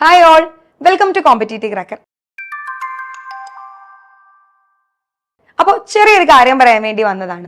Hi all welcome to competitive cracker അപ്പോൾ ചെറിയൊരു കാര്യം പറയാൻ വേണ്ടി വന്നതാണ്.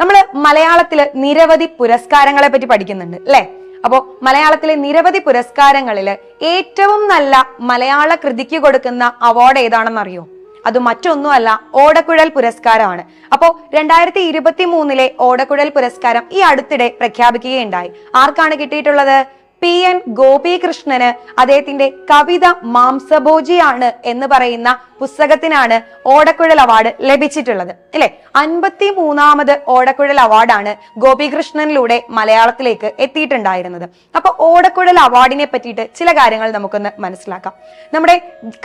നമ്മൾ മലയാളത്തിൽ നിരവധി പുരസ്കാരങ്ങളെ പറ്റി പഠിക്കുന്നുണ്ട് അല്ലേ? അപ്പോൾ മലയാളത്തിലെ നിരവധി പുരസ്കാരങ്ങളിൽ ഏറ്റവും നല്ല മലയാള കൃതിക്ക് കൊടുക്കുന്ന അവാർഡ് ഏതാണെന്ന് അറിയോ? അത് മറ്റൊന്നുമല്ല ഓടക്കുഴൽ പുരസ്കാരമാണ്. അപ്പോൾ രണ്ടായിരത്തി ഇരുപത്തി മൂന്നിലെ ഓടക്കുഴൽ പുരസ്കാരം ഈ അടുത്തിടെ പ്രഖ്യാപിക്കുകയുണ്ടായി. ആർക്കാണ് കിട്ടിയിട്ടുള്ളത്? പി എൻ ഗോപികൃഷ്ണന് അദ്ദേഹത്തിന്റെ കവിത മാംസഭോജിയാണ് എന്ന് പറയുന്ന പുസ്തകത്തിനാണ് ഓടക്കുഴൽ അവാർഡ് ലഭിച്ചിട്ടുള്ളത്. അല്ലെ? അൻപത്തി മൂന്നാമത് ഓടക്കുഴൽ അവാർഡാണ് ഗോപികൃഷ്ണനിലൂടെ മലയാളത്തിലേക്ക് എത്തിയിട്ടുണ്ടായിരുന്നത്. അപ്പൊ ഓടക്കുഴൽ അവാർഡിനെ പറ്റിയിട്ട് ചില കാര്യങ്ങൾ നമുക്കൊന്ന് മനസ്സിലാക്കാം. നമ്മുടെ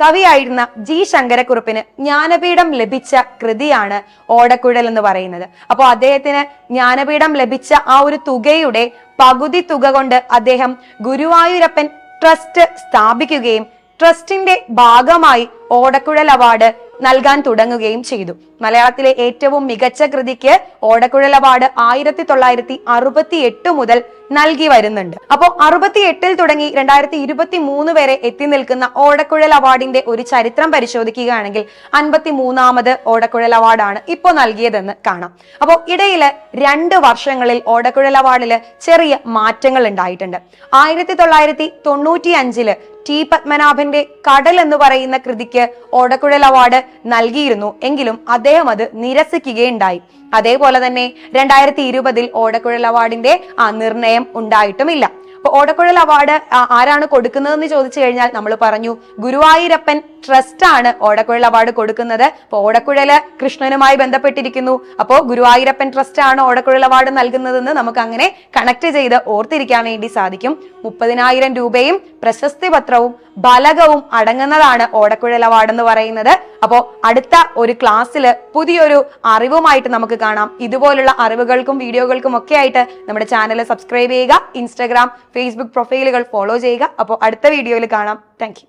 കവിയായിരുന്ന ജി ശങ്കരക്കുറുപ്പിന് ജ്ഞാനപീഠം ലഭിച്ച കൃതിയാണ് ഓടക്കുഴൽ എന്ന് പറയുന്നത്. അപ്പോൾ അദ്ദേഹത്തിന് ജ്ഞാനപീഠം ലഭിച്ച ആ ഒരു തുകയുടെ പകുതി തുക കൊണ്ട് അദ്ദേഹം ഗുരുവായൂരപ്പൻ ട്രസ്റ്റ് സ്ഥാപിക്കുകയും ട്രസ്റ്റിന്റെ ഭാഗമായി ഓടക്കുഴൽ അവാർഡ് നൽകാൻ തുടങ്ങുകയും ചെയ്തു. മലയാളത്തിലെ ഏറ്റവും മികച്ച കൃതിക്ക് ഓടക്കുഴൽ അവാർഡ് ആയിരത്തി തൊള്ളായിരത്തി അറുപത്തി എട്ട് മുതൽ നൽകി വരുന്നുണ്ട്. അപ്പോൾ അറുപത്തി എട്ടിൽ തുടങ്ങി രണ്ടായിരത്തി ഇരുപത്തി മൂന്ന് വരെ എത്തി നിൽക്കുന്ന ഓടക്കുഴൽ അവാർഡിന്റെ ഒരു ചരിത്രം പരിശോധിക്കുകയാണെങ്കിൽ അൻപത്തി മൂന്നാമത് ഓടക്കുഴൽ അവാർഡാണ് ഇപ്പോൾ നൽകിയതെന്ന് കാണാം. അപ്പോൾ ഇടയിൽ രണ്ട് വർഷങ്ങളിൽ ഓടക്കുഴൽ അവാർഡിൽ ചെറിയ മാറ്റങ്ങൾ ഉണ്ടായിട്ടുണ്ട്. ആയിരത്തി തൊള്ളായിരത്തി തൊണ്ണൂറ്റി അഞ്ചിൽ ടി പത്മനാഭന്റെ കടൽ എന്ന് പറയുന്ന കൃതിക്ക് ഓടക്കുഴൽ അവാർഡ് നൽകിയിരുന്നു. എങ്കിലും അദ്ദേഹം അത് നിരസിക്കുകയുണ്ടായി. അതേപോലെ തന്നെ രണ്ടായിരത്തി ഇരുപതിൽ ഓടക്കുഴൽ അവാർഡിന്റെ ആ നിർണയം ഉണ്ടായിട്ടുമില്ല. അപ്പൊ ഓടക്കുഴൽ അവാർഡ് ആരാണ് കൊടുക്കുന്നതെന്ന് ചോദിച്ചു കഴിഞ്ഞാൽ നമ്മൾ പറഞ്ഞു ഗുരുവായൂരപ്പൻ ട്രസ്റ്റ് ആണ് ഓടക്കുഴൽ അവാർഡ് കൊടുക്കുന്നത്. അപ്പൊ ഓടക്കുഴൽ കൃഷ്ണനുമായി ബന്ധപ്പെട്ടിരിക്കുന്നു. അപ്പോ ഗുരുവായൂരപ്പൻ ട്രസ്റ്റ് ആണ് ഓടക്കുഴൽ അവാർഡ് നൽകുന്നതെന്ന് നമുക്ക് അങ്ങനെ കണക്ട് ചെയ്ത് ഓർത്തിരിക്കാൻ വേണ്ടി സാധിക്കും. മുപ്പതിനായിരം രൂപയും പ്രശസ്തി പത്രവും ബലകവും അടങ്ങുന്നതാണ് ഓടക്കുഴൽ അവാർഡ് എന്ന് പറയുന്നത്. അപ്പോൾ അടുത്ത ഒരു ക്ലാസ്സിൽ പുതിയൊരു അറിവുമായിട്ട് നമുക്ക് കാണാം. ഇതുപോലുള്ള അറിവുകൾക്കും വീഡിയോകൾക്കും ഒക്കെ ആയിട്ട് നമ്മുടെ ചാനൽ സബ്സ്ക്രൈബ് ചെയ്യുക ഇൻസ്റ്റാഗ്രാം ഫേസ്ബുക്ക് പ്രൊഫൈലുകൾ ഫോളോ ചെയ്യുക. അപ്പോൾ അടുത്ത വീഡിയോയിൽ കാണാം. താങ്ക്